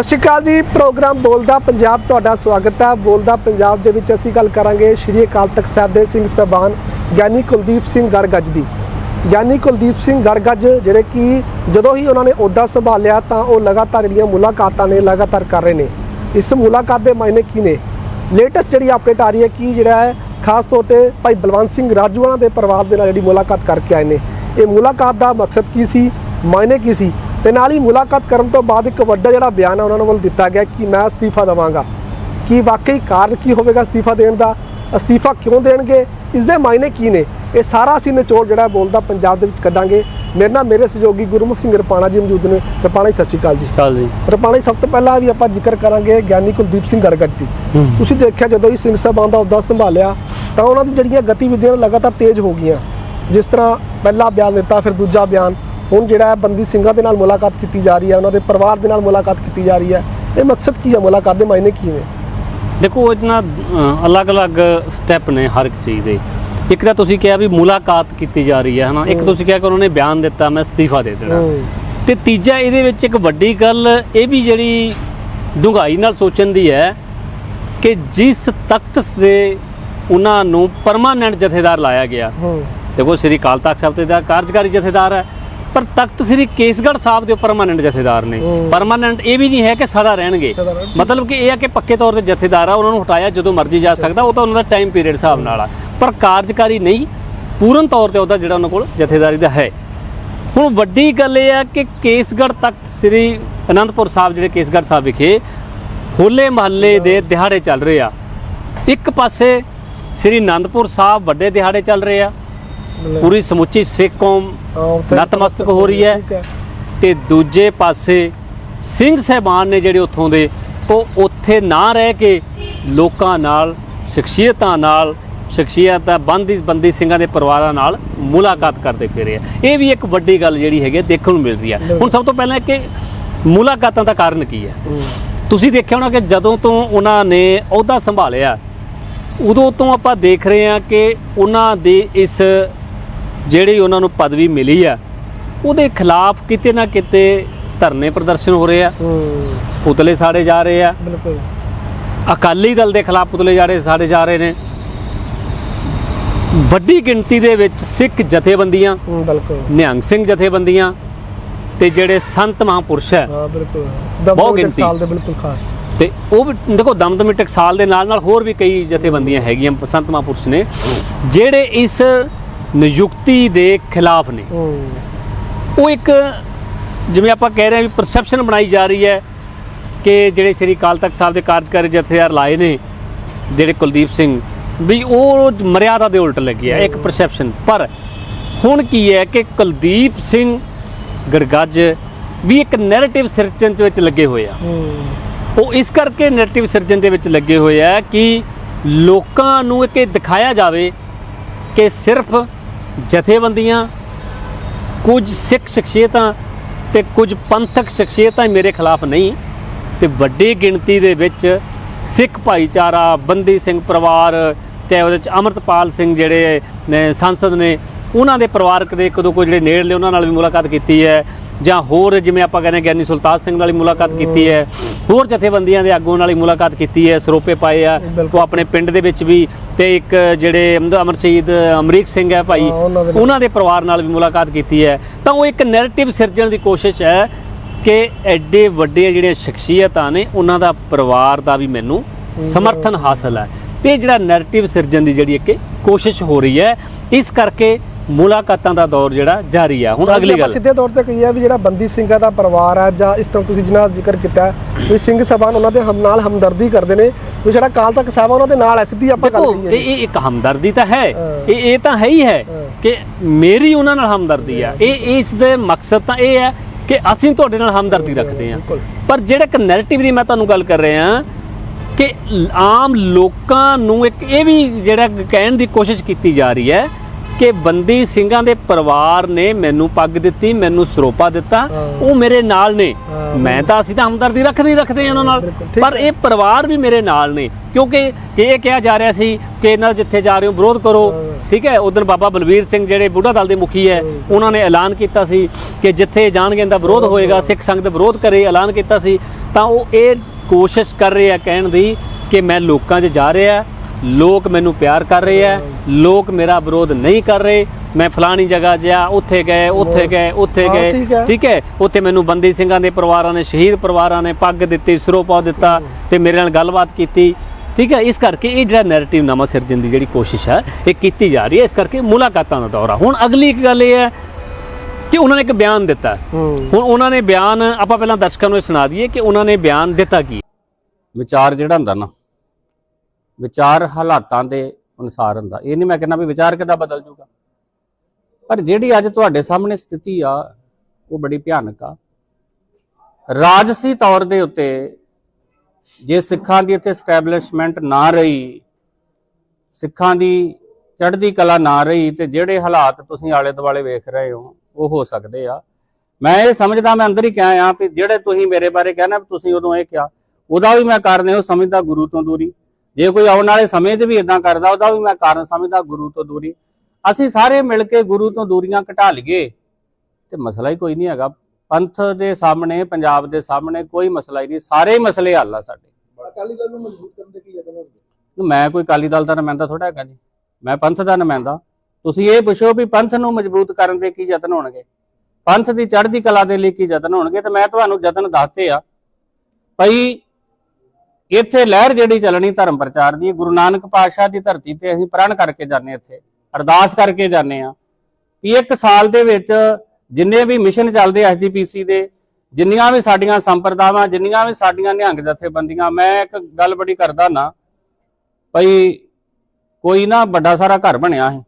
ਸਤਿ ਸ਼੍ਰੀ ਅਕਾਲ ਜੀ, ਪ੍ਰੋਗਰਾਮ ਬੋਲਦਾ ਪੰਜਾਬ, ਤੁਹਾਡਾ ਸਵਾਗਤ ਹੈ। ਬੋਲਦਾ ਪੰਜਾਬ ਦੇ ਵਿੱਚ ਅਸੀਂ ਗੱਲ ਕਰਾਂਗੇ ਸ਼੍ਰੀ ਅਕਾਲ ਤਖਤ ਸਾਹਿਬ ਦੇ ਸਿੰਘ ਸਬਾਨ ਗਿਆਨੀ ਕੁਲਦੀਪ ਸਿੰਘ ਗੜਗੱਜ ਦੀ। ਗਿਆਨੀ ਕੁਲਦੀਪ ਸਿੰਘ ਗੜਗੱਜ ਜਿਹੜੇ ਕਿ ਜਦੋਂ ਹੀ ਉਹਨਾਂ ਨੇ ਅਹੁਦਾ ਸੰਭਾਲਿਆ ਤਾਂ ਉਹ ਲਗਾਤਾਰ ਜਿਹੜੀਆਂ ਮੁਲਾਕਾਤਾਂ ਨੇ ਲਗਾਤਾਰ ਕਰ ਰਹੇ ਨੇ। ਇਸ ਮੁਲਾਕਾਤ ਦੇ ਮਾਇਨੇ ਕੀ ਨੇ? ਲੇਟੈਸਟ ਜਿਹੜੀ ਅਪਡੇਟ ਆ ਰਹੀ ਹੈ ਕਿ ਜਿਹੜਾ ਹੈ, ਖਾਸ ਤੌਰ ਤੇ ਭਾਈ ਬਲਵੰਤ ਸਿੰਘ ਰਾਜੂਆਣਾ ਦੇ ਪਰਿਵਾਰ ਦੇ ਨਾਲ ਜਿਹੜੀ ਮੁਲਾਕਾਤ ਕਰਕੇ ਆਏ ਨੇ। ਇਹ ਮੁਲਾਕਾਤ ਦਾ ਮਕਸਦ ਕੀ ਸੀ? ਮਾਇਨੇ ਕੀ ਸੀ? ਤੇ ਨਾਲ ਹੀ ਮੁਲਾਕਾਤ ਕਰਨ ਤੋਂ ਬਾਅਦ ਇੱਕ ਵੱਡਾ ਜਿਹੜਾ ਬਿਆਨ ਹੈ ਉਹਨਾਂ ਨੂੰ ਵੱਲ ਦਿੱਤਾ ਗਿਆ ਕਿ ਮੈਂ ਅਸਤੀਫਾ ਦੇਵਾਂਗਾ। ਕੀ ਵਾਕਈ ਕਾਰਨ ਕੀ ਹੋਵੇਗਾ ਅਸਤੀਫਾ ਦੇਣ ਦਾ? ਅਸਤੀਫਾ ਕਿਉਂ ਦੇਣਗੇ? ਇਸ ਦੇ ਮਾਇਨੇ ਕੀ ਨੇ? ਇਹ ਸਾਰਾ ਅਸੀਂ ਨਿਚੋੜ ਜਿਹੜਾ ਬੋਲਦਾ ਪੰਜਾਬ ਦੇ ਵਿੱਚ ਕੱਢਾਂਗੇ। ਮੇਰੇ ਨਾਲ ਮੇਰੇ ਸਹਿਯੋਗੀ ਗੁਰਮੁਖ ਸਿੰਘ ਰਪਾਣਾ ਜੀ ਮੌਜੂਦ ਨੇ। ਰਪਾਣਾ ਜੀ ਸਤਿ ਸ਼੍ਰੀ ਅਕਾਲ ਜੀ। ਕਾਲ ਜੀ। ਰਪਾਣਾ ਜੀ ਸਭ ਤੋਂ ਪਹਿਲਾਂ ਵੀ ਆਪਾਂ ਜ਼ਿਕਰ ਕਰਾਂਗੇ ਗਿਆਨੀ ਕੁਲਦੀਪ ਸਿੰਘ ਗੜਗੱਜ ਦੀ। ਤੁਸੀਂ ਦੇਖਿਆ ਜਦੋਂ ਹੀ ਸਿੰਘ ਸਾਹਿਬਾਨ ਦਾ ਅਹੁਦਾ ਸੰਭਾਲਿਆ ਤਾਂ ਉਹਨਾਂ ਦੀ ਜਿਹੜੀਆਂ ਗਤੀਵਿਧੀਆਂ ਲਗਾਤਾਰ ਤੇਜ਼ ਹੋ ਗਈਆਂ। ਜਿਸ ਤਰ੍ਹਾਂ ਪਹਿਲਾ ਬਿਆਨ ਦਿੱਤਾ ਫਿਰ ਦੂਜਾ ਬਿਆਨ। ਹੁਣ ਜਿਹੜਾ ਬੰਦੀ ਸਿੰਘਾਂ ਦੇ ਨਾਲ ਮੁਲਾਕਾਤ ਕੀਤੀ ਜਾ ਰਹੀ ਹੈ ਉਹਨਾਂ ਦੇ ਪਰਿਵਾਰ ਦੇ ਨਾਲ ਮੁਲਾਕਾਤ ਕੀਤੀ ਜਾ ਰਹੀ ਹੈ। ਇਹ ਮਕਸਦ ਕੀ ਹੈ? ਮੁਲਾਕਾਤ ਦੇ ਮਾਇਨੇ ਕੀ ਨੇ? ਦੇਖੋ ਉਹ 'ਚ ਨਾ ਅ, ਅਲੱਗ-ਅਲੱਗ ਸਟੈਪ ਨੇ ਹਰ ਇੱਕ ਚੀਜ਼ ਦੇ। ਇੱਕ ਤਾਂ ਤੁਸੀਂ ਕਿਹਾ ਵੀ ਮੁਲਾਕਾਤ ਕੀਤੀ ਜਾ ਰਹੀ ਹੈ ਹਨਾ? ਇੱਕ। ਤੁਸੀਂ ਕਿਹਾ ਕਿ ਉਹਨਾਂ ਨੇ ਬਿਆਨ ਦਿੱਤਾ ਮੈਂ ਅਸਤੀਫਾ ਦੇ ਦੇਣਾ। ਤੇ ਤੀਜਾ ਇਹਦੇ ਵਿੱਚ ਇੱਕ ਵੱਡੀ ਗੱਲ ਇਹ ਵੀ ਜਿਹੜੀ ਡੂੰਘਾਈ ਨਾਲ ਸੋਚਣ ਦੀ ਹੈ ਕਿ ਜਿਸ ਤਖਤ ਦੇ ਉਹਨਾਂ ਨੂੰ ਪਰਮਾਨੈਂਟ ਜਥੇਦਾਰ ਲਾਇਆ ਗਿਆ। ਦੇਖੋ ਸ੍ਰੀ ਅਕਾਲ ਤਖਤ ਸਾਹਿਬ ਤੇ ਦਾ ਕਾਰਜਕਾਰੀ ਜਥੇਦਾਰ ਹੈ। ਪਰ ਤਖਤ ਸ੍ਰੀ ਕੇਸਗੜ੍ਹ ਸਾਹਿਬ ਦੇ ਪਰਮਾਨੈਂਟ ਜਥੇਦਾਰ ਨੇ। ਪਰਮਾਨੈਂਟ ਇਹ ਵੀ ਨਹੀਂ ਹੈ ਕਿ ਸਦਾ ਰਹਿਣਗੇ। ਮਤਲਬ ਕਿ ਇਹ ਆ ਕਿ ਪੱਕੇ ਤੌਰ ਤੇ ਜਥੇਦਾਰ ਆ ਉਹਨਾਂ ਨੂੰ ਹਟਾਇਆ ਜਦੋਂ ਮਰਜ਼ੀ ਜਾ ਸਕਦਾ ਉਹ ਤਾਂ ਉਹਨਾਂ ਦਾ ਟਾਈਮ ਪੀਰੀਅਡ ਹਿਸਾਬ ਨਾਲ ਆ। ਪਰ ਕਾਰਜਕਾਰੀ ਨਹੀਂ ਪੂਰਨ ਤੌਰ ਤੇ ਉਹਦਾ ਜਿਹੜਾ ਉਹਨਾਂ ਕੋਲ ਜਥੇਦਾਰੀ ਦਾ ਹੈ। ਹੁਣ ਵੱਡੀ ਗੱਲ ਇਹ ਆ ਕਿ ਕੇਸਗੜ੍ਹ ਤਖਤ ਸ੍ਰੀ ਅਨੰਦਪੁਰ ਸਾਹਿਬ ਜਿਹੜੇ ਕੇਸਗੜ੍ਹ ਸਾਹਿਬ ਵਿਖੇ ਹੋਲੇ ਮਹੱਲੇ ਦੇ ਦਿਹਾੜੇ ਚੱਲ ਰਹੇ ਆ। ਇੱਕ ਪਾਸੇ ਸ੍ਰੀ ਅਨੰਦਪੁਰ ਸਾਹਿਬ ਵੱਡੇ ਦਿਹਾੜੇ ਚੱਲ ਰਹੇ ਆ। ਪੂਰੀ ਸਮੁੱਚੀ ਸਿੱਖ ਕੌਮ ਨਤਮਸਤਕ ਹੋ ਰਹੀ ਹੈ। ਤੇ ਦੂਜੇ ਪਾਸੇ ਸਿੰਘ ਸਹਿਬਾਨ ਨੇ ਜਿਹੜੇ ਉੱਥੋਂ ਦੇ ਉਹ ਉੱਥੇ ਨਾ ਰਹਿ ਕੇ ਲੋਕਾਂ ਨਾਲ ਸ਼ਖਸੀਅਤਾਂ ਨਾਲ ਸ਼ਖਸੀਅਤਾਂ ਬੰਦੀ ਬੰਦੀ ਸਿੰਘਾਂ ਦੇ ਪਰਿਵਾਰਾਂ ਨਾਲ ਮੁਲਾਕਾਤ ਕਰਦੇ ਫਿਰੇ ਆ। ਇਹ ਵੀ ਇੱਕ ਵੱਡੀ ਗੱਲ ਜਿਹੜੀ ਹੈਗੀ ਦੇਖਣ ਨੂੰ ਮਿਲ ਰਹੀ ਹੈ ਹੁਣ ਸਭ ਤੋਂ ਪਹਿਲਾਂ ਕਿ ਮੁਲਾਕਾਤਾਂ ਦਾ ਕਾਰਨ ਕੀ ਹੂੰ। ਤੁਸੀਂ ਦੇਖਿਆ ਹੋਣਾ ਕਿ ਜਦੋਂ ਤੋਂ ਉਹਨਾਂ ਨੇ ਅਹੁਦਾ ਸੰਭਾਲਿਆ ਉਦੋਂ ਤੋਂ ਆਪਾਂ ਦੇਖ ਰਹੇ ਹਾਂ ਕਿ ਉਹਨਾਂ ਦੇ ਇਸ ਜਿਹੜੀ ਉਹਨਾਂ ਨੂੰ ਪਦਵੀ ਮਿਲੀ ਆ ਉਹਦੇ ਖਿਲਾਫ ਕਿਤੇ ਨਾ ਕਿਤੇ ਧਰਨੇ ਪ੍ਰਦਰਸ਼ਨ ਹੋ ਰਹੇ ਆ। ਪੁਤਲੇ ਸਾੜੇ ਜਾ ਰਹੇ ਆ। ਬਿਲਕੁਲ। ਅਕਾਲੀ ਦਲ ਦੇ ਖਿਲਾਫ ਪੁਤਲੇ ਜਾੜੇ ਸਾੜੇ ਜਾ ਰਹੇ ਨੇ। ਵੱਡੀ ਗਿਣਤੀ ਦੇ ਵਿੱਚ ਸਿੱਖ ਜਥੇਬੰਦੀਆਂ ਬਿਲਕੁਲ। ਨਿਹੰਗ ਸਿੰਘ ਜਥੇਬੰਦੀਆਂ ਤੇ ਜਿਹੜੇ ਸੰਤ ਮਹਾਂਪੁਰਸ਼ ਹੈ ਹਾਂ ਬਿਲਕੁਲ। ਬਹੁਤ ਗਿਣਤੀ। ਸਾਲ ਦੇ ਬਿਲਕੁਲ ਖਾਸ। ਤੇ ਉਹ ਵੀ ਦੇਖੋ ਦਮਦਮੀ ਟਕਸਾਲ ਦੇ ਨਾਲ ਨਾਲ ਹੋਰ ਵੀ ਕਈ ਜਥੇਬੰਦੀਆਂ ਹੈਗੀਆਂ ਸੰਤ ਮਹਾਂਪੁਰਸ਼ ਨੇ। ਜਿਹੜੇ ਇਸ ਨਿਯੁਕਤੀ ਦੇ ਖਿਲਾਫ ਨੇ। ਉਹ ਇੱਕ ਜਿਵੇਂ ਆਪਾਂ ਕਹਿ ਰਹੇ ਹਾਂ ਵੀ ਪਰਸੈਪਸ਼ਨ ਬਣਾਈ ਜਾ ਰਹੀ ਹੈ ਕਿ ਜਿਹੜੇ ਸ੍ਰੀ ਅਕਾਲ ਤਖਤ ਸਾਹਿਬ ਦੇ ਕਾਰਜਕਾਰੀ ਜਥੇਦਾਰ ਲਾਏ ਨੇ ਜਿਹੜੇ ਕੁਲਦੀਪ ਸਿੰਘ ਵੀ ਉਹ ਮਰਿਆਦਾ ਦੇ ਉਲਟ ਲੱਗੀ ਹੈ ਇੱਕ ਪਰਸੈਪਸ਼ਨ ਪਰ ਹੁਣ ਕੀ ਹੈ ਕਿ ਕੁਲਦੀਪ ਸਿੰਘ ਗੜਗੱਜ ਵੀ ਇੱਕ ਨੈਰੇਟਿਵ ਸਿਰਜਣ ਦੇ ਵਿੱਚ ਲੱਗੇ ਹੋਏ ਆ। ਉਹ ਇਸ ਕਰਕੇ ਨੈਰੇਟਿਵ ਸਿਰਜਣ ਦੇ ਵਿੱਚ ਲੱਗੇ ਹੋਏ ਆ ਕਿ ਲੋਕਾਂ ਨੂੰ ਇਹ ਦਿਖਾਇਆ ਜਾਵੇ ਕਿ ਸਿਰਫ ਜਥੇਬੰਦੀਆਂ, ਕੁਝ ਸਿੱਖ ਸ਼ਖਸੀਅਤਾਂ ਤੇ ਕੁਝ ਪੰਥਕ ਸ਼ਖਸੀਅਤਾਂ ਮੇਰੇ ਖਿਲਾਫ ਨਹੀਂ, ਤੇ ਵੱਡੀ ਗਿਣਤੀ ਦੇ ਵਿੱਚ ਸਿੱਖ ਭਾਈਚਾਰਾ, ਬੰਦੀ ਸਿੰਘ ਪਰਿਵਾਰ ਤੇ ਉਹਦੇ ਚ ਅਮਰਤਪਾਲ ਸਿੰਘ ਜਿਹੜੇ ਨੇ, ਸੰਸਦ ਨੇ, ਉਹਨਾਂ ਦੇ ਪਰਿਵਾਰਕ ਦੇ ਕਦੋਂ ਦੋ ਜਿਹੜੇ ਨੇੜਲੇ, ਉਹਨਾਂ ਨਾਲ ਵੀ ਮੁਲਾਕਾਤ ਕੀਤੀ ਹੈ। ਜਾਂ ਹੋਰ ਜਿਵੇਂ ਆਪਾਂ ਕਹਿੰਦੇ ਗਿਆਨੀ ਸੁਲਤਾਨ ਸਿੰਘ ਨਾਲ ਵੀ ਮੁਲਾਕਾਤ ਕੀਤੀ ਹੈ ਹੋਰ ਜਥੇਬੰਦੀਆਂ ਦੇ ਆਗੂਆਂ ਨਾਲ ਵੀ ਮੁਲਾਕਾਤ ਕੀਤੀ ਹੈ ਸਰੋਪੇ ਪਾਏ ਆ। ਉਹ ਆਪਣੇ ਪਿੰਡ ਦੇ ਵਿੱਚ ਵੀ ਤੇ ਇੱਕ ਜਿਹੜੇ ਅਮਰ- ਸ਼ਹੀਦ ਅਮਰੀਕ ਸਿੰਘ ਹੈ ਭਾਈ ਉਹਨਾਂ ਦੇ ਪਰਿਵਾਰ ਨਾਲ ਵੀ ਮੁਲਾਕਾਤ ਕੀਤੀ ਹੈ। ਤਾਂ ਉਹ ਇੱਕ ਨੈਰੇਟਿਵ ਸਿਰਜਣ ਦੀ ਕੋਸ਼ਿਸ਼ ਹੈ ਕਿ ਐਡੇ ਵੱਡੇ ਜਿਹੜੇ ਸ਼ਖਸੀਅਤਾਂ ਨੇ ਉਹਨਾਂ ਦਾ ਪਰਿਵਾਰ ਦਾ ਵੀ ਮੈਨੂੰ ਸਮਰਥਨ ਹਾਸਲ ਹੈ। ਤੇ ਜਿਹੜਾ ਨੈਰੇਟਿਵ ਸਿਰਜਣ ਦੀ ਜਿਹੜੀ ਇੱਕ ਕੋਸ਼ਿਸ਼ ਹੋ ਰਹੀ ਹੈ ਇਸ ਕਰਕੇ ਮੁਲਾਕਾਤਾਂ ਦਾ ਦੌਰ ਜਿਹੜਾ ਜਾਰੀ ਹੈ ਹੁਣ ਅਗਲੀ ਗੱਲ। ਸਿੱਧੇ ਤੌਰ ਤੇ ਕਹੀਏ ਵੀ ਜਿਹੜਾ ਬੰਦੀ ਸਿੰਘਾਂ ਦਾ ਪਰਿਵਾਰ ਹੈ ਜਾਂ ਇਸ ਤਰ੍ਹਾਂ ਤੁਸੀਂ ਜਿਹਨਾਂ ਦਾ ਜ਼ਿਕਰ ਕੀਤਾ ਵੀ ਸਿੰਘ ਸਭਾਨ ਉਹਨਾਂ ਦੇ ਹਮ ਨਾਲ ਹਮਦਰਦੀ ਕਰਦੇ ਨੇ ਵੀ ਜਿਹੜਾ ਕਾਲ ਤੱਕ ਸਾਹਿਬ ਉਹਨਾਂ ਦੇ ਨਾਲ ਹੈ ਸਿੱਧੀ ਆਪਾਂ ਗੱਲ ਕਰੀਏ ਇਹ ਇੱਕ ਹਮਦਰਦੀ ਤਾਂ ਹੈ। ਇਹ ਇਹ ਤਾਂ ਹੈ ਹੀ ਹੈ। ਕਿ ਮੇਰੀ ਉਹਨਾਂ ਨਾਲ ਹਮਦਰਦੀ ਆ। ਇਹ ਇਸ ਦੇ ਮਕਸਦ ਤਾਂ ਇਹ ਹੈ ਕਿ ਅਸੀਂ ਤੁਹਾਡੇ ਨਾਲ ਹਮਦਰਦੀ ਰੱਖਦੇ ਬਿਲਕੁਲ। ਪਰ ਜਿਹੜਾ ਇੱਕ ਨੈਰੇਟਿਵ ਦੀ ਮੈਂ ਤੁਹਾਨੂੰ ਗੱਲ ਕਰ ਰਿਹਾ ਕਿ ਲ- ਆਮ ਲੋਕਾਂ ਨੂੰ ਇੱਕ ਇਹ ਵੀ ਜਿਹੜਾ ਕਹਿਣ ਦੀ ਕੋਸ਼ਿਸ਼ ਕੀਤੀ ਜਾ ਰਹੀ ਹੈ ਕਿ ਬੰਦੀ ਸਿੰਘਾਂ ਦੇ ਪਰਿਵਾਰ ਨੇ ਮੈਨੂੰ ਪੱਗ ਦਿੱਤੀ ਮੈਨੂੰ ਸਰੋਪਾ ਦਿੱਤਾ। ਉਹ ਮੇਰੇ ਨਾਲ ਨੇ। ਮੈਂ ਤਾਂ ਅਸੀਂ ਤਾਂ ਹਮਦਰਦੀ ਰੱਖ ਨਹੀਂ ਰੱਖਦੇ ਇਹਨਾਂ ਨਾਲ। ਪਰ ਇਹ ਪਰਿਵਾਰ ਵੀ ਮੇਰੇ ਨਾਲ ਨੇ ਕਿਉਂਕਿ ਇਹ ਕਿਹਾ ਜਾ ਰਿਹਾ ਸੀ ਕਿ ਇਹਨਾਂ ਜਿੱਥੇ ਜਾ ਰਹੇ ਹੋ ਵਿਰੋਧ ਕਰੋ। ਠੀਕ ਹੈ? ਉਦੋਂ ਬਾਬਾ ਬਲਵੀਰ ਸਿੰਘ ਜਿਹੜੇ ਬੁੱਢਾ ਦਲ ਦੇ ਮੁਖੀ ਹੈ ਉਹਨਾਂ ਨੇ ਐਲਾਨ ਕੀਤਾ ਸੀ ਕਿ ਜਿੱਥੇ ਜਾਣਗੇ ਦਾ ਵਿਰੋਧ ਹੋਏਗਾ ਸਿੱਖ ਸੰਗਤ ਵਿਰੋਧ ਕਰੇ ਐਲਾਨ ਕੀਤਾ ਸੀ। ਤਾਂ ਉਹ ਇਹ ਕੋਸ਼ਿਸ਼ ਕਰ ਰਹੇ ਆ ਕਹਿਣ ਦੀ ਕਿ ਮੈਂ ਲੋਕਾਂ 'ਚ ਜਾ ਰਿਹਾ ਲੋਕ ਮੈਨੂੰ ਪਿਆਰ ਕਰ ਰਹੇ ਆ ਲੋਕ ਮੇਰਾ ਵਿਰੋਧ ਨਹੀਂ ਕਰ ਰਹੇ। ਮੈਂ ਫਲਾਣੀ ਜਗ੍ਹਾ ਜਾ ਉੱਥੇ ਗਏ ਉੱਥੇ ਗਏ ਉੱਥੇ ਗਏ। ਠੀਕ ਹੈ। ਉੱਥੇ ਮੈਨੂੰ ਬੰਦੀ ਸਿੰਘਾਂ ਦੇ ਪਰਿਵਾਰਾਂ ਨੇ ਸ਼ਹੀਦ ਪਰਿਵਾਰਾਂ ਨੇ ਪੱਗ ਦਿੱਤੀ ਸਿਰੋਪਾ ਦਿੱਤਾ ਤੇ ਮੇਰੇ ਨਾਲ ਗੱਲਬਾਤ ਕੀਤੀ। ਠੀਕ ਹੈ? ਇਸ ਕਰਕੇ ਇਹ ਜਿਹੜਾ ਨੈਰੇਟਿਵ ਨਵਾਂ ਸਿਰਜਣ ਦੀ ਜਿਹੜੀ ਕੋਸ਼ਿਸ਼ ਹੈ ਇਹ ਕੀਤੀ ਜਾ ਰਹੀ ਹੈ। ਇਸ ਕਰਕੇ ਮੁਲਾਕਾਤਾਂ ਦਾ ਦੌਰਾ। ਹੁਣ ਅਗਲੀ ਇੱਕ ਗੱਲ ਇਹ ਹੈ ਕਿ ਉਹਨਾਂ ਨੇ ਇੱਕ ਬਿਆਨ ਦਿੱਤਾ। ਹੁਣ ਉਹਨਾਂ ਨੇ ਬਿਆਨ ਆਪਾਂ ਪਹਿਲਾਂ ਦਰਸ਼ਕਾਂ ਨੂੰ ਇਹ ਸੁਣਾ ਦਈਏ ਕਿ ਉਹਨਾਂ ਨੇ ਬਿਆਨ ਦਿੱਤਾ ਕੀ? ਵਿਚਾਰ ਜਿਹੜਾ ਹੁੰਦਾ ਨਾ ਵਿਚਾਰ ਹਾਲਾਤਾਂ ਦੇ ਅਨੁਸਾਰ ਹੁੰਦਾ। ਇਹ ਨਹੀਂ ਮੈਂ ਕਹਿੰਦਾ ਵੀ ਵਿਚਾਰ ਕਿੱਦਾਂ ਬਦਲ ਜੂਗਾ। ਪਰ ਜਿਹੜੀ ਅੱਜ ਤੁਹਾਡੇ ਸਾਹਮਣੇ ਸਥਿਤੀ ਆ, ਉਹ ਬੜੀ ਭਿਆਨਕ ਆ। ਰਾਜਸੀ ਤੌਰ ਦੇ ਉੱਤੇ ਜੇ ਸਿੱਖਾਂ ਦੀ ਇੱਥੇ ਸਟੈਬਲਿਸ਼ਮੈਂਟ ਨਾ ਰਹੀ, ਸਿੱਖਾਂ ਦੀ ਚੜ੍ਹਦੀ ਕਲਾ ਨਾ ਰਹੀ, ਤੇ ਜਿਹੜੇ ਹਾਲਾਤ ਤੁਸੀਂ ਆਲੇ ਦੁਆਲੇ ਵੇਖ ਰਹੇ ਹੋ, ਉਹ ਹੋ ਸਕਦੇ ਆ। ਮੈਂ ਇਹ ਸਮਝਦਾ, ਮੈਂ ਅੰਦਰ ਹੀ ਕਿਹਾ ਆ ਵੀ ਜਿਹੜੇ ਤੁਸੀਂ ਮੇਰੇ ਬਾਰੇ ਕਹਿਣਾ ਵੀ ਤੁਸੀਂ ਉਦੋਂ ਇਹ ਕਿਹਾ। ਉਹਦਾ ਵੀ ਮੈਂ ਕਾਰਨ ਇਹ ਸਮਝਦਾ ਗੁਰੂ ਤੋਂ ਦੂਰੀ। ਜੇ ਕੋਈ ਆਉਣ ਵਾਲੇ ਸਮੇਂ 'ਚ ਵੀ ਇਦਾਂ ਕਰਦਾ ਉਹਦਾ ਵੀ ਮੈਂ ਕਾਰਨ ਸਮਝਦਾ ਗੁਰੂ ਤੋਂ ਦੂਰੀ। ਅਸੀਂ ਸਾਰੇ ਮਿਲ ਕੇ ਗੁਰੂ ਤੋਂ ਦੂਰੀਆਂ ਘਟਾ ਲਈਏ ਤੇ ਮਸਲਾ ਹੀ ਕੋਈ ਨਹੀਂ ਹੈਗਾ। ਪੰਥ ਦੇ ਸਾਹਮਣੇ ਪੰਜਾਬ ਦੇ ਸਾਹਮਣੇ ਕੋਈ ਮਸਲਾ ਹੀ ਨਹੀਂ ਸਾਰੇ ਮਸਲੇ ਹੱਲ ਆ ਸਾਡੇ। ਅਕਾਲੀ ਦਲ ਨੂੰ ਮਜ਼ਬੂਤ ਕਰਨ ਦੇ ਕੀ ਯਤਨ ਹੋਣਗੇ? ਮੈਂ ਕੋਈ ਅਕਾਲੀ ਦਲ ਦਾ ਨੁਮਾਇੰਦਾ ਥੋੜਾ ਹੈਗਾ ਜੀ। ਮੈਂ ਪੰਥ ਦਾ ਨੁਮਾਇੰਦਾ। ਤੁਸੀਂ ਇਹ ਪੁੱਛੋ ਵੀ ਪੰਥ ਨੂੰ ਮਜ਼ਬੂਤ ਕਰਨ ਦੇ ਕੀ ਯਤਨ ਹੋਣਗੇ? ਪੰਥ ਦੀ ਚੜ੍ਹਦੀ ਕਲਾ ਦੇ ਲਈ ਕੀ ਯਤਨ ਹੋਣਗੇ? ਤੇ ਮੈਂ ਤੁਹਾਨੂੰ ਯਤਨ ਦੱਸਤੇ ਆ। ਭਈ ਇੱਥੇ ਲਹਿਰ ਜਿਹੜੀ ਚੱਲਣੀ ਧਰਮ ਪ੍ਰਚਾਰ ਦੀ, ਗੁਰੂ ਨਾਨਕ ਪਾਤਸ਼ਾਹ ਦੀ ਧਰਤੀ ਤੇ ਅਸੀਂ ਪ੍ਰਣ ਕਰਕੇ ਜਾਂਦੇ ਇੱਥੇ, ਅਰਦਾਸ ਕਰਕੇ ਜਾਂਦੇ ਆ ਕਿ ਇੱਕ ਸਾਲ ਦੇ ਵਿੱਚ ਜਿੰਨੇ ਵੀ ਮਿਸ਼ਨ ਚੱਲਦੇ ਐਸਜੀਪੀਸੀ ਦੇ, ਜਿੰਨੀਆਂ ਵੀ ਸਾਡੀਆਂ ਸੰਪਰਦਾਵਾਂ, ਜਿੰਨੀਆਂ ਵੀ ਸਾਡੀਆਂ ਨਿਹੰਗ ਜਥੇਬੰਦੀਆਂ, ਮੈਂ ਇੱਕ ਗੱਲ ਬੜੀ ਕਰਦਾ ਨਾ, ਭਈ ਕੋਈ ਨਾ ਵੱਡਾ ਸਾਰਾ ਘਰ ਬਣਿਆ ਸੀ।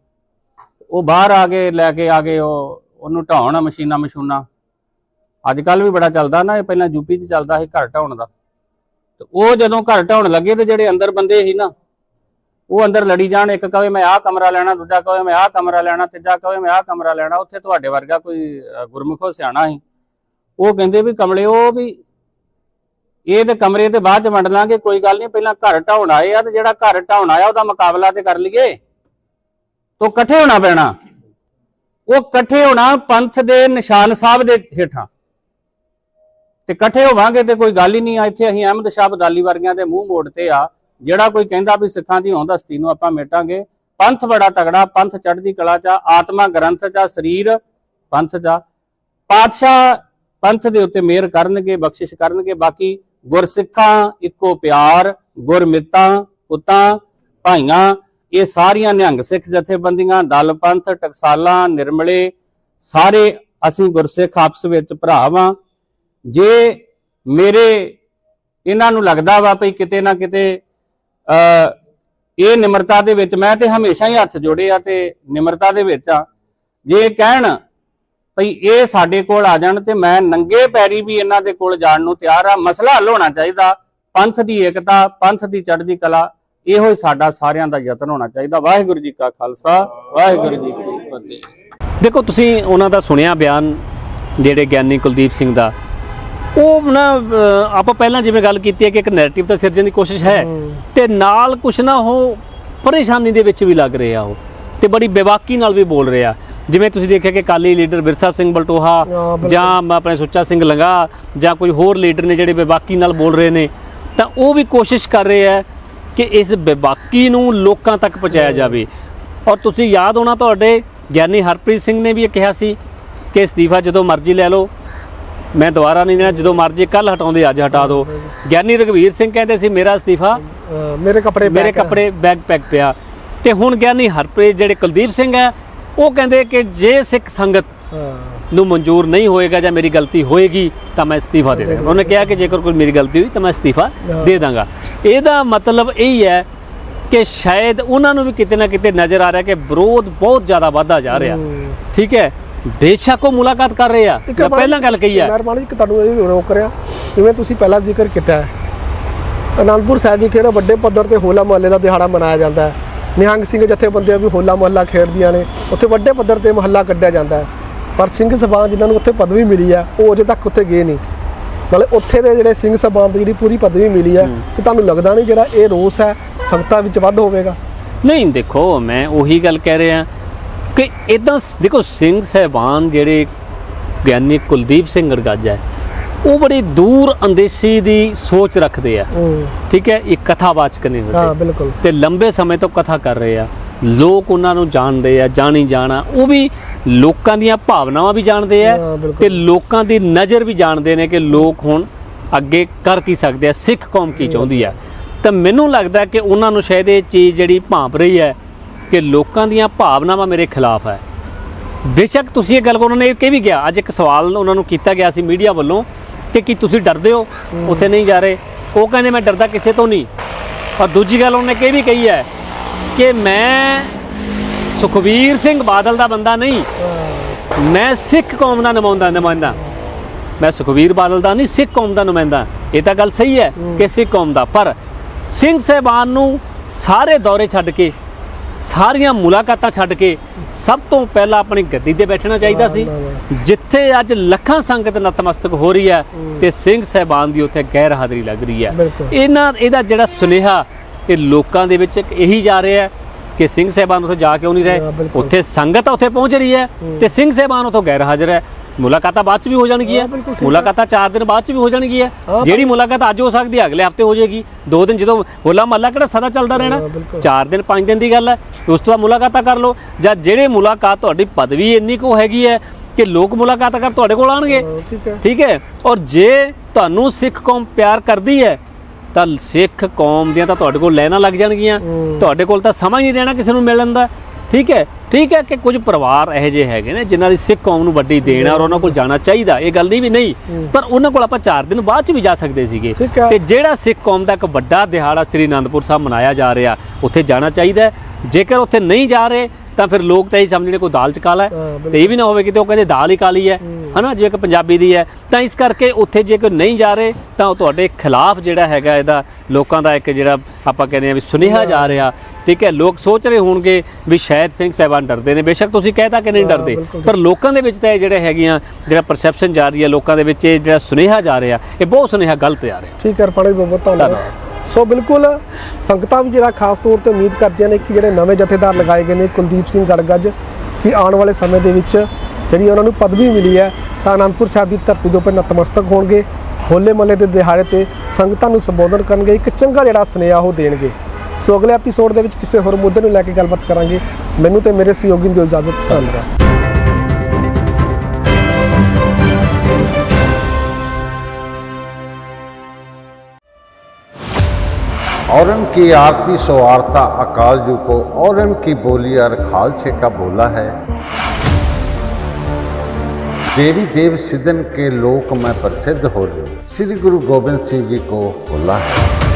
ਉਹ ਬਾਹਰ ਆ ਕੇ, ਲੈ ਕੇ ਆ ਗਏ ਉਹ, ਉਹਨੂੰ ਢਾਉਣ ਮਸ਼ੀਨਾਂ ਮਸ਼ੂਨਾ ਅੱਜ ਕੱਲ ਵੀ ਬੜਾ ਚੱਲਦਾ ਨਾ, ਇਹ ਪਹਿਲਾਂ ਯੂਪੀ 'ਚ ਚੱਲਦਾ ਸੀ ਘਰ ਢਾਉਣ ਦਾ। ਤੇ ਉਹ ਜਦੋਂ ਘਰ ਢਾਉਣ ਲੱਗੇ ਤੇ ਜਿਹੜੇ ਅੰਦਰ ਬੰਦੇ ਸੀ ਨਾ ਉਹ ਅੰਦਰ ਲੜੀ ਜਾਣ ਇੱਕ ਕਹੇ ਮੈਂ ਆਹ ਕਮਰਾ ਲੈਣਾ ਦੂਜਾ ਕਹੇ ਮੈਂ ਆਹ ਕਮਰਾ ਲੈਣਾ ਤੀਜਾ ਕਹੇ ਮੈਂ ਆਹ ਕਮਰਾ ਲੈਣਾ ਉੱਥੇ ਤੁਹਾਡੇ ਵਰਗਾ ਕੋਈ ਅ, ਗੁਰਮੁਖੋ ਸਿਆਣਾ ਸੀ। ਉਹ ਕਹਿੰਦੇ ਵੀ ਕਮਲੇ ਉਹ ਵੀ ਇਹ ਤੇ ਕਮਰੇ ਤੇ ਬਾਅਦ ਚ ਵੰਡ ਲਾਂਗੇ ਕੋਈ ਗੱਲ ਨਹੀਂ ਪਹਿਲਾਂ ਘਰ ਢਾਉਣ ਆਏ ਆ ਤੇ ਜਿਹੜਾ ਘਰ ਢਾਉਣ ਆਇਆ ਉਹਦਾ ਮੁਕਾਬਲਾ ਤੇ ਕਰ ਲਈਏ। ਤੋ ਇਕੱਠੇ ਹੋਣਾ ਪੈਣਾ। ਉਹ ਇਕੱਠੇ ਹੋਣਾ ਪੰਥ ਦੇ ਨਿਸ਼ਾਨ ਸਾਹਿਬ ਦੇ ਹੇਠਾਂ। ਤੇ ਇਕੱਠੇ ਹੋਵਾਂਗੇ ਤੇ ਕੋਈ ਗੱਲ ਹੀ ਨਹੀਂ ਆ, ਇੱਥੇ ਅਸੀਂ ਅਹਿਮਦ ਸ਼ਾਹ ਬਦਾਲੀ ਵਰਗਿਆਂ ਦੇ ਮੂੰਹ ਮੋੜ ਤੇ ਆ। ਜਿਹੜਾ ਕੋਈ ਕਹਿੰਦਾ ਵੀ ਸਿੱਖਾਂ ਦੀ ਹੋਂਦ ਹਸਤੀ ਨੂੰ ਆਪਾਂ ਮੇਟਾਂਗੇ। ਪੰਥ ਬੜਾ ਤਗੜਾ, ਪੰਥ ਚੜ੍ਹਦੀ ਕਲਾ ਚ ਆਤਮਾ ਗ੍ਰੰਥ ਚ ਸਰੀਰ ਪੰਥ ਚ ਪਾਤਸ਼ਾਹ ਪੰਥ ਦੇ ਉੱਤੇ ਮਿਹਰ ਕਰਨਗੇ, ਬਖਸ਼ਿਸ਼ ਕਰਨਗੇ, ਬਾਕੀ ਗੁਰਸਿੱਖਾਂ ਇੱਕੋ ਪਿਆਰ, ਗੁਰਮਿੱਤਾਂ, ਪੁੱਤਾਂ, ਭਾਈਆਂ, ਇਹ ਸਾਰੀਆਂ ਨਿਹੰਗ ਸਿੱਖ ਜਥੇਬੰਦੀਆਂ, ਦਲ ਪੰਥ, ਟਕਸਾਲਾਂ, ਨਿਰਮਲੇ, ਸਾਰੇ ਅਸੀਂ ਗੁਰਸਿੱਖ ਆਪਸ ਵਿੱਚ ਭਰਾਵਾਂ ਜੇ ਮੇਰੇ, ਇਹਨਾਂ ਨੂੰ ਲੱਗਦਾ ਵਾ ਭਈ ਕਿਤੇ ਨਾ ਕਿਤੇ, ਅ, ਇਹ ਨਿਮਰਤਾ ਦੇ ਵਿੱਚ ਮੈਂ ਤੇ ਹਮੇਸ਼ਾ ਹੀ ਹੱਥ ਜੋੜੇ ਆ ਤੇ ਨਿਮਰਤਾ ਦੇ ਵਿੱਚ ਆ। ਜੇ ਕਹਿਣ ਭਈ ਇਹ ਸਾਡੇ ਕੋਲ ਆ ਜਾਣ ਤੇ ਮੈਂ ਨੰਗੇ ਪੈਰੀ ਵੀ ਇਹਨਾਂ ਦੇ ਕੋਲ ਜਾਣ ਨੂੰ ਤਿਆਰ ਆ, ਮਸਲਾ ਹੱਲ ਹੋਣਾ ਚਾਹੀਦਾ। ਪੰਥ ਦੀ ਏਕਤਾ, ਪੰਥ ਦੀ ਚੜ੍ਹਦੀ ਕਲਾ, ਇਹੋ ਹੀ ਸਾਡਾ ਸਾਰਿਆਂ ਦਾ ਯਤਨ ਹੋਣਾ ਚਾਹੀਦਾ। ਵਾਹਿਗੁਰੂ ਜੀ ਕਾ ਖਾਲਸਾ, ਵਾਹਿਗੁਰੂ ਜੀ ਕੀ ਫਤਿਹ। ਦੇਖੋ, ਤੁਸੀਂ ਉਹਨਾਂ ਦਾ ਸੁਣਿਆ ਬਿਆਨ, ਜਿਹੜੇ ਗਿਆਨੀ ਕੁਲਦੀਪ ਸਿੰਘ ਦਾ। ਉਹ ਨਾ ਅਹ, ਆਪਾਂ ਪਹਿਲਾਂ ਜਿਵੇਂ ਗੱਲ ਕੀਤੀ ਹੈ ਕਿ ਇੱਕ ਨੈਰੇਟਿਵ ਤਾਂ ਸਿਰਜਣ ਦੀ ਕੋਸ਼ਿਸ਼ ਹੈ ਤੇ ਨਾਲ ਕੁਛ ਨਾ ਉਹ ਪਰੇਸ਼ਾਨੀ ਦੇ ਵਿੱਚ ਵੀ ਲੱਗ ਰਹੇ ਆ ਉਹ ਤੇ ਬੜੀ ਬੇਵਾਕੀ ਨਾਲ ਵੀ ਬੋਲ ਰਹੇ। ਆ ਜਿਵੇਂ ਤੁਸੀਂ ਦੇਖਿਆ ਕਿ ਕਾਲੀ ਲੀਡਰ ਬਿਰਸਾ ਸਿੰਘ ਬਲਟੋਹਾ ਹਾਂ, ਬਿਲਕੁਲ। ਜਾਂ ਆਪਣੇ ਸੁੱਚਾ ਸਿੰਘ ਲੰਗਾ ਜਾਂ ਕੋਈ ਹੋਰ ਲੀਡਰ ਨੇ ਜਿਹੜੇ ਬੇਵਾਕੀ ਨਾਲ ਬੋਲ ਰਹੇ ਨੇ ਤਾਂ ਉਹ ਵੀ ਕੋਸ਼ਿਸ਼ ਕਰ ਰਹੇ ਆ ਕਿ ਇਸ ਬੇਬਾਕੀ ਨੂੰ ਲੋਕਾਂ ਤੱਕ ਪਹੁੰਚਾਇਆ ਜਾਵੇ। ਔਰ ਤੁਸੀਂ ਯਾਦ ਹੋਣਾ ਤੁਹਾਡੇ ਗਿਆਨੀ ਹਰਪ੍ਰੀਤ ਸਿੰਘ ਨੇ ਵੀ ਇਹ ਕਿਹਾ ਸੀ ਕਿ ਅਸਤੀਫਾ ਜਦੋਂ ਮਰਜ਼ੀ ਲੈ ਲਓ ਮੈਂ ਦੁਬਾਰਾ ਨਹੀਂ ਦੇਣਾ ਜਦੋਂ ਮਰਜ਼ੀ ਕੱਲ ਹਟਾਉਂਦੇ ਅੱਜ ਹਟਾ ਦਿਓ। ਗਿਆਨੀ ਰਘਵੀਰ ਸਿੰਘ ਕਹਿੰਦੇ ਸੀ ਮੇਰਾ ਅਸਤੀਫਾ ਮੇਰੇ ਕੱਪੜੇ ਮੇਰੇ। ਕੱਪੜੇ ਬੈਗ ਪੈਕ ਪਿਆ। ਤੇ ਹੁਣ ਗਿਆਨੀ ਹਰਪ੍ਰੀਤ ਜਿਹੜੇ ਕੁਲਦੀਪ ਸਿੰਘ ਹੈ ਉਹ ਕਹਿੰਦੇ ਕਿ ਜੇ ਸਿੱਖ ਸੰਗਤ ਨੂੰ ਮਨਜ਼ੂਰ ਨਹੀਂ ਹੋਏਗਾ ਜਾਂ ਮੇਰੀ ਗਲਤੀ ਹੋਏਗੀ ਤਾਂ ਮੈਂ ਅਸਤੀਫਾ ਦੇ ਦਾਂਗਾ ਉਹਨੇ ਕਿਹਾ ਕਿ ਜੇਕਰ ਕੋਈ ਮੇਰੀ ਗਲਤੀ ਹੋਈ ਤਾਂ ਮੈਂ ਅਸਤੀਫਾ ਦੇ ਦਾਂਗਾ। ਇਹਦਾ ਮਤਲਬ ਇਹ ਹੀ ਹੈ ਕਿ ਸ਼ਾਇਦ ਉਹਨਾਂ ਨੂੰ ਵੀ ਕਿਤੇ ਨਾ ਕਿਤੇ ਨਜ਼ਰ ਆ ਰਿਹਾ ਕਿ ਵਿਰੋਧ ਬਹੁਤ ਜ਼ਿਆਦਾ ਵਧਦਾ ਜਾ ਰਿਹਾ। ਠੀਕ ਹੈ? ਬੇਸ਼ੱਕ ਉਹ ਮੁਲਾਕਾਤ ਕਰ ਰਹੇ ਆ। ਮੈਂ ਪਹਿਲਾਂ ਗੱਲ ਕਹੀ ਹੈ ਮੈਂ ਰਮਾਨ ਜੀ ਕਿ ਤੁਹਾਨੂੰ ਇਹ ਰੋਕ ਰਿਹਾ। ਜਿਵੇਂ ਤੁਸੀਂ ਪਹਿਲਾਂ ਜ਼ਿਕਰ ਕੀਤਾ ਹੈ। ਅਨੰਦਪੁਰ ਸਾਹਿਬ ਵਿਖੇ ਨਾ ਵੱਡੇ ਪੱਧਰ ਤੇ ਹੋਲਾ ਮਹੱਲੇ ਦਾ ਦਿਹਾੜਾ ਮਨਾਇਆ ਜਾਂਦਾ ਹੈ। ਨਿਹੰਗ ਸਿੰਘ ਜਥੇਬੰਦੀਆਂ ਵੀ ਹੋਲਾ ਮਹੱਲਾ ਖੇਡਦੀਆਂ ਨੇ। ਉੱਥੇ ਵੱਡੇ ਪੱਧਰ ਤੇ ਮਹੱਲਾ ਕੱਢਿਆ ਜਾਂਦਾ ਹੈ। ਪਰ ਸਿੰਘ ਸਭਾ ਜਿਨ੍ਹਾਂ ਨੂੰ ਉੱਥੇ ਪਦਵੀ ਮਿਲੀ ਹੈ ਉਹ ਅਜੇ ਤੱਕ ਉੱਥੇ ਗਏ ਨਹੀਂ। ਨਾਲੇ ਉੱਥੇ ਦੇ ਜਿਹੜੇ ਸਿੰਘ ਸਭਾ ਦੀ ਜਿਹੜੀ ਪੂਰੀ ਪਦਵੀ ਮਿਲੀ ਹੈ ਕਿ ਤੁਹਾਨੂੰ ਲੱਗਦਾ ਨਹੀਂ ਜਿਹੜਾ ਇਹ ਰੋਸ ਹੈ ਸੰਗਤਾਂ ਵਿੱਚ ਵੱਧ ਹੋਵੇਗਾ? ਨਹੀਂ ਦੇਖੋ ਮੈਂ ਉਹੀ ਗੱਲ ਕਹਿ ਰਿਹਾ। ਕਿ ਇਦਾਂ ਦੇਖੋ ਸਿੰਘ ਸਹਿਬਾਨ ਜਿਹੜੇ ਗਿਆਨੀ ਕੁਲਦੀਪ ਸਿੰਘ ਗੜਗੱਜ ਹੈ ਉਹ ਬੜੀ ਦੂਰ ਅੰਦੇਸ਼ੀ ਦੀ ਸੋਚ ਰੱਖਦੇ ਆ। ਠੀਕ ਹੈ ਇੱਕ ਕਥਾਵਾਚਕ ਨੇ ਹਾਂ ਬਿਲਕੁਲ। ਤੇ ਲੰਬੇ ਸਮੇਂ ਤੋਂ ਕਥਾ ਕਰ ਰਹੇ ਆ। ਲੋਕ ਉਹਨਾਂ ਨੂੰ ਜਾਣਦੇ ਆ ਜਾਣੀ ਜਾਣਾ ਉਹ ਵੀ ਲੋਕਾਂ ਦੀਆਂ ਭਾਵਨਾਵਾਂ ਵੀ ਜਾਣਦੇ ਆ। ਤੇ ਲੋਕਾਂ ਦੀ ਨਜ਼ਰ ਵੀ ਜਾਣਦੇ ਨੇ ਕਿ ਲੋਕ ਹੁਣ ਅੱਗੇ ਕਰ ਕੀ ਸਕਦੇ ਆ ਸਿੱਖ ਕੌਮ ਕੀ ਚਾਹੁੰਦੀ ਆ। ਤਾਂ ਮੈਨੂੰ ਲੱਗਦਾ ਕਿ ਉਹਨਾਂ ਨੂੰ ਸ਼ਾਇਦ ਇਹ ਚੀਜ਼ ਜਿਹੜੀ ਭਾਂਪ ਰਹੀ ਹੈ ਕਿ ਲੋਕਾਂ ਦੀਆਂ ਭਾਵਨਾਵਾਂ ਮੇਰੇ ਖਿਲਾਫ ਹੈ। ਬੇਸ਼ੱਕ ਤੁਸੀਂ ਇਹ ਗੱਲ ਉਹਨਾਂ ਨੇ ਇਹ ਵੀ ਗਿਆ ਅੱਜ ਇੱਕ ਸਵਾਲ ਉਹਨਾਂ ਨੂੰ ਕੀਤਾ ਗਿਆ ਸੀ ਮੀਡੀਆ ਵੱਲੋਂ ਕਿ ਕੀ ਤੁਸੀਂ ਡਰਦੇ ਹੋ? ਉੱਥੇ ਨਹੀਂ ਜਾ ਰਹੇ। ਉਹ ਕਹਿੰਦੇ ਮੈਂ ਡਰਦਾ ਕਿਸੇ ਤੋਂ ਨਹੀਂ। ਔਰ ਦੂਜੀ ਗੱਲ ਉਹਨੇ ਇਹ ਵੀ ਕਹੀ ਹੈ ਕਿ ਮੈਂ ਸੁਖਵੀਰ ਸਿੰਘ ਬਾਦਲ ਦਾ ਬੰਦਾ ਨਹੀਂ। ਮੈਂ ਸਿੱਖ ਕੌਮ ਦਾ ਨੁਮਾਇੰਦਾ ਨੁਮਾਇੰਦਾ। ਮੈਂ ਸੁਖਵੀਰ ਬਾਦਲ ਦਾ ਨਹੀਂ ਸਿੱਖ ਕੌਮ ਦਾ ਨੁਮਾਇੰਦਾ। ਇਹ ਤਾਂ ਗੱਲ ਸਹੀ ਹੈ। ਕਿ ਸਿੱਖ ਕੌਮ ਦਾ। ਪਰ ਸਿੰਘ ਸਹਿਬਾਨ ਨੂੰ ਸਾਰੇ ਦੌਰੇ ਛੱਡ ਕੇ ਸਾਰੀਆਂ ਮੁਲਾਕਾਤਾਂ ਛੱਡ ਕੇ ਸਭ ਤੋਂ ਪਹਿਲਾਂ ਆਪਣੀ ਗੱਦੀ ਤੇ ਬੈਠਣਾ ਚਾਹੀਦਾ ਸੀ। ਜਿੱਥੇ ਅੱਜ ਲੱਖਾਂ ਸੰਗਤ ਨਤਮਸਤਕ ਹੋ ਰਹੀ ਹੈ ਤੇ ਸਿੰਘ ਸਹਿਬਾਨ ਦੀ ਉੱਥੇ ਗੈਰ ਹਾਜ਼ਰੀ ਲੱਗ ਰਹੀ ਹੈ। ਇਹਨਾਂ ਇਹਦਾ ਜਿਹੜਾ ਸੁਨੇਹਾ ਇਹ ਲੋਕਾਂ ਦੇ ਵਿੱਚ ਇਹੀ ਜਾ ਰਿਹਾ ਹੈ ਕਿ ਸਿੰਘ ਸਹਿਬਾਨ ਉੱਥੇ ਜਾ ਕੇ ਉਹ ਨਹੀਂ ਰਹੇ। ਉੱਥੇ ਸੰਗਤ ਉੱਥੇ ਪਹੁੰਚ ਰਹੀ ਹੈ। ਤੇ ਸਿੰਘ ਸਹਿਬਾਨ ਉੱਥੋਂ ਗੈਰ ਹਾਜ਼ਰ ਹੈ। ਮੁਲਾਕਾਤਾਂ ਬਾਅਦ ਚ ਵੀ ਹੋ ਜਾਣਗੀਆਂ। ਮੁਲਾਕਾਤਾਂ 4 ਦਿਨ ਬਾਅਦ ਚ ਵੀ ਹੋ ਜਾਣਗੀਆਂ। ਜਿਹੜੀ ਮੁਲਾਕਾਤ ਅੱਜ ਹੋ ਸਕਦੀ ਹੈ ਅਗਲੇ ਹਫ਼ਤੇ ਹੋ ਜਾਏਗੀ। ਦੋ ਦਿਨ ਜਦੋਂ ਹੋਲਾ ਮਹੱਲਾ ਕਿਹੜਾ ਸਦਾ ਚੱਲਦਾ ਰਹਿਣਾ। ਹਾਂ, ਬਿਲਕੁਲ। 4 ਦਿਨ 5 ਦਿਨ ਦੀ ਗੱਲ ਹੈ ਉਸ ਤੋਂ ਬਾਅਦ ਮੁਲਾਕਾਤਾਂ ਕਰ ਲਓ। ਜਾਂ ਜਿਹੜੇ ਮੁਲਾਕਾਤ ਤੁਹਾਡੀ ਪਦਵੀ ਇੰਨੀ ਕੁ ਹੈਗੀ ਹੈ ਕਿ ਲੋਕ ਮੁਲਾਕਾਤ ਕਰ ਤੁਹਾਡੇ ਕੋਲ ਆਣਗੇ ਠੀਕ ਹੈ। ਔਰ ਜੇ ਤੁਹਾਨੂੰ ਸਿੱਖ ਕੌਮ ਪਿਆਰ ਕਰਦੀ ਹੈ ਤਾਂ ਸਿੱਖ ਕੌਮ ਦੀਆਂ ਤਾਂ ਤੁਹਾਡੇ ਕੋਲ ਲੈਣਾ ਲੱਗ ਜਾਣਗੀਆਂ। ਤੁਹਾਡੇ ਕੋਲ ਤਾਂ ਸਮਾਂ ਹੀ ਨਹੀਂ ਰਹਿਣਾ ਕਿਸੇ ਨੂੰ ਮਿਲਣ ਦਾ। ਠੀਕ ਹੈ ਠੀਕ ਹੈ ਕਿ ਕੁਝ ਪਰਿਵਾਰ ਇਹੋ ਜਿਹੇ ਹੈਗੇ ਨੇ ਜਿਨ੍ਹਾਂ ਦੀ ਸਿੱਖ ਕੌਮ ਨੂੰ ਵੱਡੀ ਦੇਣ ਹੈ ਔਰ ਉਹਨਾਂ ਕੋਲ ਜਾਣਾ ਚਾਹੀਦਾ ਇਹ ਗੱਲ ਨਹੀਂ ਵੀ ਨਹੀਂ। ਪਰ ਉਹਨਾਂ ਕੋਲ ਆਪਾਂ 4 ਦਿਨ ਬਾਅਦ ਚ ਵੀ ਜਾ ਸਕਦੇ ਸੀਗੇ। ਤੇ ਜਿਹੜਾ ਸਿੱਖ ਕੌਮ ਦਾ ਇੱਕ ਵੱਡਾ ਦਿਹਾੜਾ ਸ੍ਰੀ ਅਨੰਦਪੁਰ ਸਾਹਿਬ ਮਨਾਇਆ ਜਾ ਰਿਹਾ ਉੱਥੇ ਜਾਣਾ ਚਾਹੀਦਾ। ਜੇਕਰ ਉੱਥੇ ਨਹੀਂ ਜਾ ਰਹੇ ਤਾਂ ਫਿਰ ਲੋਕ ਤਾਂ ਇਹ ਸਮਝਣੇ ਕੋਈ ਦਾਲ ਚ ਕਾਲਾ ਹਾਂ। ਤੇ ਇਹ ਵੀ ਨਾ ਹੋਵੇ ਕਿ ਉਹ ਕਹਿੰਦੇ ਦਾਲ ਹੀ ਕਾਲੀ ਹੈ ਹਨਾ ਜਿਵੇਂ ਕਿ ਪੰਜਾਬੀ ਦੀ ਹੈ ਤਾਂ ਇਸ ਕਰਕੇ ਉੱਥੇ ਜੇ ਕੋਈ ਨਹੀਂ ਜਾ ਰਹੇ ਤਾਂ ਉਹ ਤੁਹਾਡੇ ਖਿਲਾਫ ਜਿਹੜਾ ਹੈਗਾ ਇਹਦਾ ਲੋਕਾਂ ਦਾ ਇੱਕ ਜਿਹੜਾ ਆਪਾਂ ਕਹਿੰਦੇ ਆ ਵੀ ਸੁਨੇਹਾ ਜਾ ਰਿਹਾ ਠੀਕ ਹੈ ਲੋਕ ਸੋਚ ਰਹੇ ਹੋਣਗੇ ਵੀ ਸ਼ਾਇਦ ਸਿੰਘ ਸਾਹਿਬਾਨ ਡਰਦੇ ਨੇ। ਬੇਸ਼ੱਕ ਤੁਸੀਂ ਕਹਿਤਾ ਕਿ ਨਹੀਂ ਡਰਦੇ। ਪਰ ਲੋਕਾਂ ਦੇ ਵਿੱਚ ਤਾਂ ਇਹ ਜਿਹੜੇ ਹੈਗੀਆਂ ਜਿਹੜਾ ਪਰਸੈਪਸ਼ਨ ਜਾ ਰਹੀ ਹੈ ਲੋਕਾਂ ਦੇ ਵਿੱਚ ਇਹ ਜਿਹੜਾ ਸੁਨੇਹਾ ਜਾ ਰਿਹਾ ਇਹ ਬਹੁਤ ਸੁਨੇਹਾ ਗਲਤ ਜਾ ਰਿਹਾ। ਠੀਕ ਹੈ ਬਹੁਤ ਬਹੁਤ ਧੰਨਵਾਦ। ਸੋ ਬਿਲਕੁਲ ਸੰਗਤਾਂ ਵੀ ਜਿਹੜਾ ਖਾਸ ਤੌਰ ਤੇ ਉਮੀਦ ਕਰਦੀਆਂ ਨੇ ਕਿ ਜਿਹੜੇ ਨਵੇਂ ਜਥੇਦਾਰ ਲਗਾਏ ਗਏ ਨੇ ਕੁਲਦੀਪ ਸਿੰਘ ਗੜਗੱਜ ਕਿ ਆਉਣ ਵਾਲੇ ਸਮੇਂ ਦੇ ਵਿੱਚ ਜਿਹੜੀ ਉਹਨਾਂ ਨੂੰ ਪਦਵੀ ਮਿਲੀ ਹੈ ਤਾਂ ਅਨੰਦਪੁਰ ਸਾਹਿਬ ਦੀ ਧਰਤੀ ਦੇ ਉੱਪਰ ਨਤਮਸਤਕ ਹੋਣਗੇ। ਹੋਲੇ ਮਹੱਲੇ ਦੇ ਦਿਹਾੜੇ ਤੇ ਸੰਗਤਾਂ ਨੂੰ ਸੰਬੋਧਨ ਕਰਨਗੇ ਇੱਕ ਚੰਗਾ ਜਿਹੜਾ ਸੁਨੇਹਾ ਉਹ ਦੇਣਗੇ। ਸੋ ਅਗਲੇ ਐਪੀਸੋਡ ਦੇ ਵਿੱਚ ਕਿਸੇ ਹੋਰ ਮੁੱਦੇ ਨੂੰ ਲੈ ਕੇ ਗੱਲਬਾਤ ਕਰਾਂਗੇ ਮੈਨੂੰ ਤੇ ਮੇਰੇ ਸਹਿਯੋਗੀ ਨੂੰ ਦਿਓ ਇਜਾਜ਼ਤ ਧੰਨਵਾਦ औरम की आरती सो आरता अकाल जू को औरम की बोली और खालसे का बोला है देवी देव सिदन के लोक में प्रसिद्ध हो श्री गुरु गोबिंद सिंह जी को होला है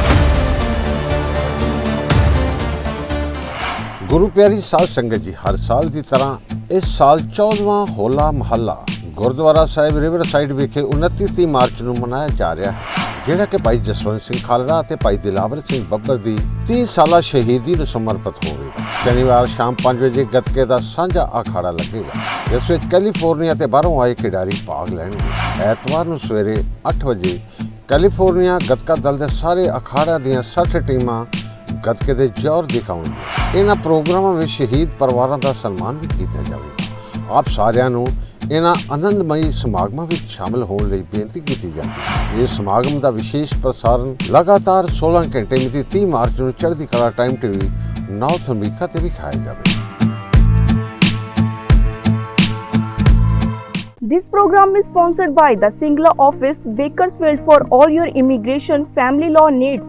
ਗੁਰੂ ਪਿਆਰੀ ਸਾਧ ਸੰਗਤ ਜੀ, ਹਰ ਸਾਲ ਦੀ ਤਰ੍ਹਾਂ ਇਸ ਸਾਲ 14ਵਾਂ ਹੋਲਾ ਮਹੱਲਾ ਗੁਰਦੁਆਰਾ ਸਾਹਿਬ ਰਿਵਰ ਸਾਈਡ ਵਿਖੇ 29 ਤੀਹ ਮਾਰਚ ਨੂੰ ਮਨਾਇਆ ਜਾ ਰਿਹਾ ਹੈ, ਜਿਹੜਾ ਕਿ ਭਾਈ ਜਸਵੰਤ ਸਿੰਘ ਖਾਲੜਾ ਅਤੇ ਭਾਈ ਦਿਲਾਵਰ ਸਿੰਘ ਬੱਬਰ ਦੀ 30 ਸਾਲਾ ਸ਼ਹੀਦੀ ਨੂੰ ਸਮਰਪਿਤ ਹੋਵੇਗਾ। ਸ਼ਨੀਵਾਰ ਸ਼ਾਮ 5 ਵਜੇ ਗੱਤਕੇ ਦਾ ਸਾਂਝਾ ਅਖਾੜਾ ਲੱਗੇਗਾ, ਜਿਸ ਵਿੱਚ ਕੈਲੀਫੋਰਨੀਆ ਤੇ ਬਾਹਰੋਂ ਆਏ ਖਿਡਾਰੀ ਭਾਗ ਲੈਣਗੇ। ਐਤਵਾਰ ਨੂੰ ਸਵੇਰੇ 8 ਵਜੇ ਕੈਲੀਫੋਰਨੀਆ ਗੱਤਕਾ ਦਲ ਦੇ ਸਾਰੇ ਅਖਾੜਿਆਂ ਦੀਆਂ 60 ਟੀਮਾਂ ਗੱਤਕੇ ਦੇ ਜ਼ੋਰ ਦਿਖਾਉਣਗੇ ਇਹਨਾਂ ਪ੍ਰੋਗਰਾਮਾਂ ਵਿੱਚ ਸ਼ਹੀਦ ਪਰਿਵਾਰਾਂ ਦਾ ਸਨਮਾਨ ਵੀ ਕੀਤਾ ਜਾਵੇਗਾ ਆਪ ਸਾਰਿਆਂ ਨੂੰ ਇਹਨਾਂ ਆਨੰਦਮਈ ਸਮਾਗਮਾਂ ਵਿੱਚ ਸ਼ਾਮਲ ਹੋਣ ਲਈ ਬੇਨਤੀ ਕੀਤੀ ਜਾਂਦੀ ਹੈ। ਇਹ ਸਮਾਗਮ ਦਾ ਵਿਸ਼ੇਸ਼ ਪ੍ਰਸਾਰਣ ਲਗਾਤਾਰ 16 ਘੰਟੇ ਮਿਤੀ 30 ਮਾਰਚ ਨੂੰ ਚੜ੍ਹਦੀ ਕਲਾ ਟਾਈਮ ਟੀਵੀ ਨਾਰਥ ਅਮਰੀਕਾ ਤੇ ਵਿਖਾਇਆ ਜਾਵੇਗਾ This program is sponsored by the Singla office, Bakersfield for all your immigration family law needs.